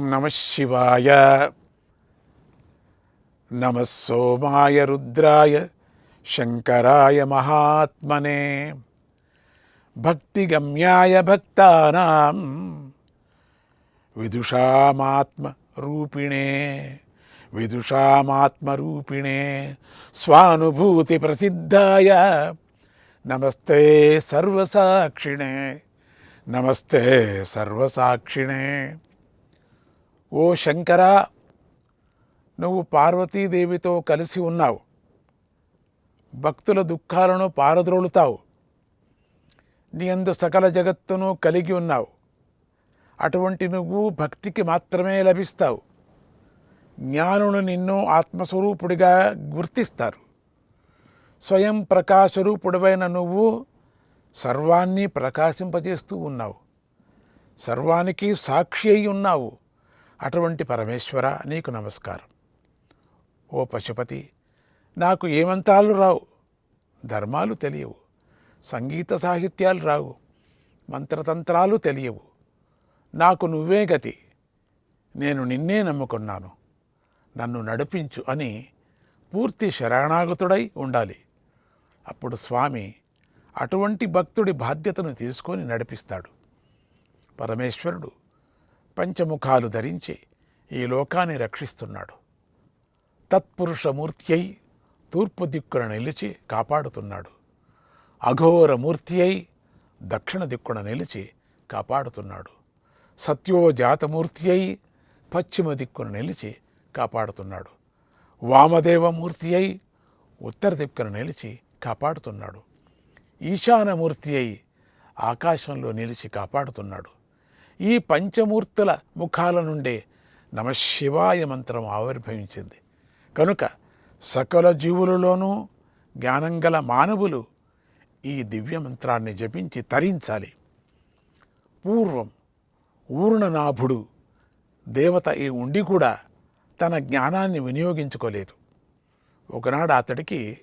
ఓం నమ శివాయ. నమ సోమాయ రుద్రాయ శంకరాయ మహాత్మనే. భక్తిగమ్యాయ భక్తానాం విదుషామాత్మ రూపిణే విదుషామాత్మరూపిణే స్వానుభూతి ప్రసిద్ధాయ నమస్తే సర్వసాక్షిణే. నమస్తే సర్వసాక్షిణే. ఓ శంకర నువ్వు పార్వతీదేవితో కలిసి ఉన్నావు. భక్తుల దుఃఖాలను పారద్రోలుతావు. నీ అందు సకల జగత్తును కలిగి ఉన్నావు. అటువంటి నువ్వు భక్తికి మాత్రమే లభిస్తావు. జ్ఞానులు నిన్ను ఆత్మస్వరూపుడిగా గుర్తిస్తారు. స్వయం ప్రకాశరూపుడవైన నువ్వు సర్వాన్ని ప్రకాశింపజేస్తూ ఉన్నావు. సర్వానికి సాక్షి అయి ఉన్నావు. అటువంటి పరమేశ్వర నీకు నమస్కారం. ఓ పశుపతి నాకు ఏ మంత్రాలు రావు. ధర్మాలు తెలియవు. సంగీత సాహిత్యాలు రావు. మంత్రతంత్రాలు తెలియవు. నాకు నువ్వే గతి. నేను నిన్నే నమ్ముకున్నాను. నన్ను నడిపించు అని పూర్తి శరణాగతుడై ఉండాలి. అప్పుడు స్వామి అటువంటి భక్తుడి బాధ్యతను తీసుకొని నడిపిస్తాడు. పరమేశ్వరుడు పంచముఖాలు ధరించి ఈ లోకాన్ని రక్షిస్తున్నాడు. తత్పురుషమూర్తి అయి తూర్పు దిక్కున నిలిచి కాపాడుతున్నాడు. అఘోరమూర్తి అయి దక్షిణ దిక్కున నిలిచి కాపాడుతున్నాడు. సత్యోజాతమూర్తి అయి పశ్చిమ దిక్కున నిలిచి కాపాడుతున్నాడు. వామదేవమూర్తి అయి ఉత్తర దిక్కున నిలిచి కాపాడుతున్నాడు. ఈశానమూర్తి అయి ఆకాశంలో నిలిచి కాపాడుతున్నాడు. ఈ పంచమూర్తుల ముఖాల నుండే నమశివాయ మంత్రం ఆవిర్భవించింది. కనుక సకల జీవులలోనూ జ్ఞానం గల మానవులు ఈ దివ్య మంత్రాన్ని జపించి తరించాలి. పూర్వం ఊర్ణనాభుడు దేవత ఈ ఉండి కూడా తన జ్ఞానాన్ని వినియోగించుకోలేదు. ఒకనాడు అతడికి